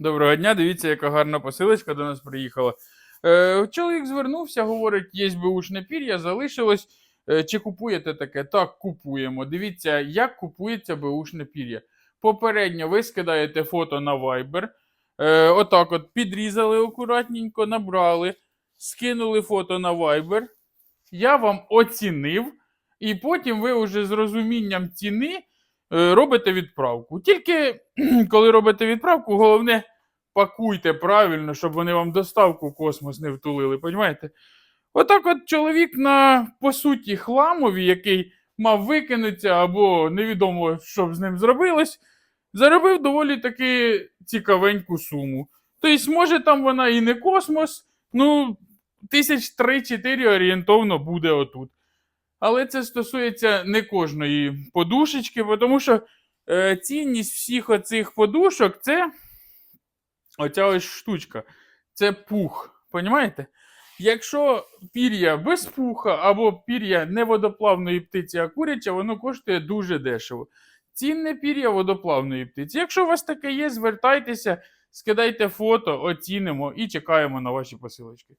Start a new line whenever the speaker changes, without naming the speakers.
Доброго дня, дивіться, яка гарна посилочка до нас приїхала. Е, чоловік звернувся, говорить, є беушне пір'я, залишилось. Е, чи купуєте таке? Так, купуємо. Дивіться, як купується беушне пір'я. Попередньо ви скидаєте фото на Viber. Е, отак от підрізали акуратненько, набрали, скинули фото на Viber. Я вам оцінив, і потім ви вже з розумінням ціни робите відправку. Тільки коли робите відправку, головне пакуйте правильно, щоб вони вам доставку в космос не втулили. Понімаєте? Отак от чоловік на, по суті, хламові, який мав викинутися або невідомо, що б з ним зробилось, заробив доволі таки цікавеньку суму. Тобто, може, там вона і не космос, ну, тисяч три-чотири орієнтовно буде отут. Але це стосується не кожної подушечки, тому що е, цінність всіх оцих подушок це оця ось штучка. Це пух. Понімаєте? Якщо пір'я без пуха або пір'я не водоплавної птиці, а куряча, воно коштує дуже дешево. Цінне пір'я водоплавної птиці. Якщо у вас таке є, звертайтеся, скидайте фото, оцінимо і чекаємо на ваші посилочки.